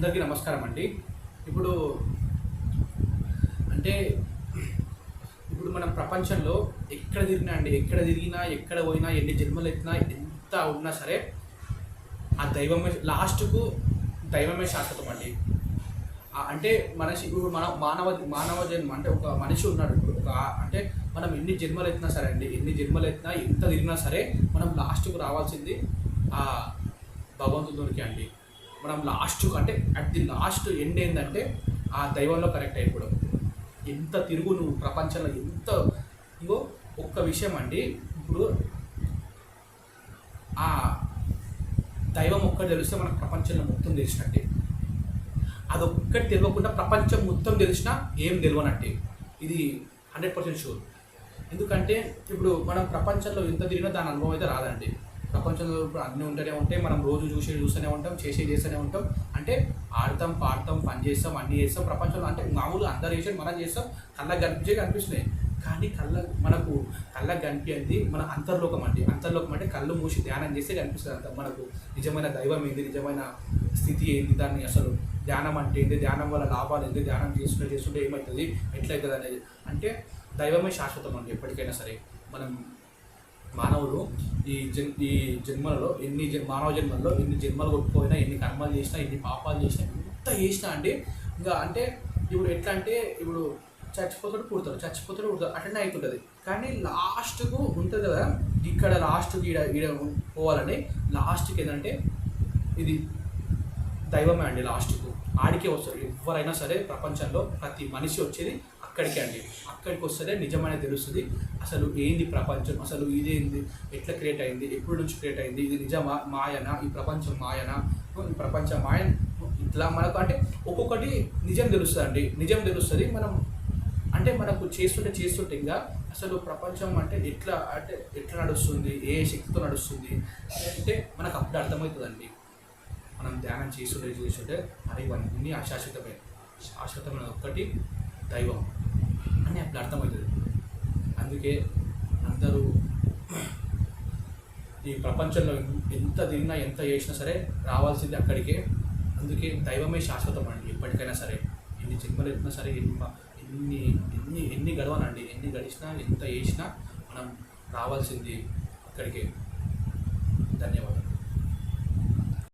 అందరికీ నమస్కారం అండి. ఇప్పుడు అంటే ఇప్పుడు మనం ప్రపంచంలో ఎక్కడ తిరిగినా అండి ఎక్కడ తిరిగినా ఎక్కడ పోయినా ఎన్ని జన్మలు ఎత్తినా ఎంత ఉన్నా సరే ఆ దైవమే లాస్ట్కు దైవమే శాశ్వతం అండి. అంటే మనిషి ఇప్పుడు మన మానవ మానవ జన్మ అంటే ఒక మనిషి ఉన్నాడు ఇప్పుడు. ఒక అంటే మనం ఎన్ని జన్మలు ఎత్తినా సరే అండి ఎన్ని జన్మలు ఎత్తినా ఎంత తిరిగినా సరే మనం లాస్ట్కు రావాల్సింది ఆ భగవంతుడికి అండి. మనం లాస్ట్ అంటే అట్ ది లాస్ట్ ఎండ్ ఏంటంటే ఆ దైవంలో కరెక్ట్ అయిపోవడం. ఎంత తిరుగు నువ్వు ప్రపంచంలో ఎంత ఇంకో ఒక్క విషయం అండి ఇప్పుడు ఆ దైవం ఒక్కటి తెలిస్తే మనకు ప్రపంచంలో మొత్తం తెలిసినట్టే. అదొక్కటి తెలియకుండా ప్రపంచం మొత్తం తెలిసినా ఏం తెలియనట్టే. ఇది హండ్రెడ్ పర్సెంట్ షూర్ ఎందుకంటే ఇప్పుడు మనం ప్రపంచంలో ఎంత తిరిగినా దాని అనుభవం అయితే రాదండి. ప్రపంచంలో ఇప్పుడు అన్నీ ఉంటూనే ఉంటాయి. మనం రోజు చూసి చూస్తూనే ఉంటాం చేసే చేస్తూనే ఉంటాం. అంటే ఆడతాం పాడతాం పని చేస్తాం అన్నీ చేస్తాం. ప్రపంచంలో అంటే మామూలు అందరు చేసి మనం చేస్తాం. కళ్ళకు కనిపించే కనిపిస్తున్నాయి. కానీ కళ్ళ మనకు కళ్ళకు కనిపించింది మన అంతర్లోకం అంటే అంతర్లోకం అంటే కళ్ళు మూసి ధ్యానం చేస్తే కనిపిస్తుంది అంత మనకు. నిజమైన దైవం ఏంది? నిజమైన స్థితి ఏంది? దాన్ని అసలు ధ్యానం అంటే ఏంటి ధ్యానం వల్ల లాభాలు ఏంటి ధ్యానం చేస్తుంటే చేస్తుంటే ఏమవుతుంది? ఎట్లయితుంది అనేది అంటే దైవమే శాశ్వతం అండి ఎప్పటికైనా సరే. మనం మానవులు ఈ జన్ ఈ జన్మలలో ఎన్ని జన్ మానవ జన్మల్లో ఎన్ని జన్మలు కొట్టుకుపోయినా ఎన్ని కర్మలు చేసినా ఎన్ని పాపాలు చేసినా ఎంత చేసినా అండి ఇంకా అంటే ఇప్పుడు ఎట్లా అంటే ఇప్పుడు చచ్చిపోతాడు పుడతాడు చచ్చిపోతాడు పుడతాడు అట్లనే అవుతుంటుంది కానీ లాస్ట్కు ఉంటుంది కదా ఇక్కడ లాస్ట్కి ఈడ ఈడ పోవాలని లాస్ట్కి ఏంటంటే ఇది దైవమే అండి లాస్ట్కు. ఆడికే వస్తారు. ఎవరైనా సరే ప్రపంచంలో ప్రతి మనిషి వచ్చేది అక్కడికే అండి. అక్కడికి వస్తేనే నిజమైన తెలుస్తుంది. అసలు ఏంది ప్రపంచం? అసలు ఇదేంది? ఎట్లా క్రియేట్ అయింది? ఎప్పటి నుంచి క్రియేట్ అయింది? ఇది నిజమా మాయనా? ఈ ప్రపంచం మాయనా? ఈ ప్రపంచం మాయ ఇట్లా మనకు అంటే ఒక్కొక్కటి నిజం తెలుస్తుంది అండి నిజం తెలుస్తుంది. మనం అంటే మనకు చేస్తుంటే చేస్తుంటే ఇంకా అసలు ప్రపంచం అంటే ఎట్లా అంటే ఎట్లా నడుస్తుంది? ఏ శక్తితో నడుస్తుంది? అంటే మనకు అప్పుడు అర్థమవుతుందండి. మనం ధ్యానం చేస్తుంటే చేస్తుంటే అరే ఇవన్నీ అశాశ్వతమే. శాశ్వతమైన ఒక్కటి దైవం అని అప్పుడు అర్థమవుతుంది. అందుకే అందరూ ఈ ప్రపంచంలో ఎంత తిన్నా ఎంత చేసినా సరే రావాల్సింది అక్కడికే. అందుకే దైవమే శాశ్వతం అండి ఎప్పటికైనా సరే. ఎన్ని జన్మలు ఎత్తినా సరే ఎన్ని ఎన్ని ఎన్ని ఎన్ని గడవనండి ఎన్ని గడిచినా ఎంత చేసినా మనం రావాల్సింది అక్కడికే. ధన్యవాదాలు.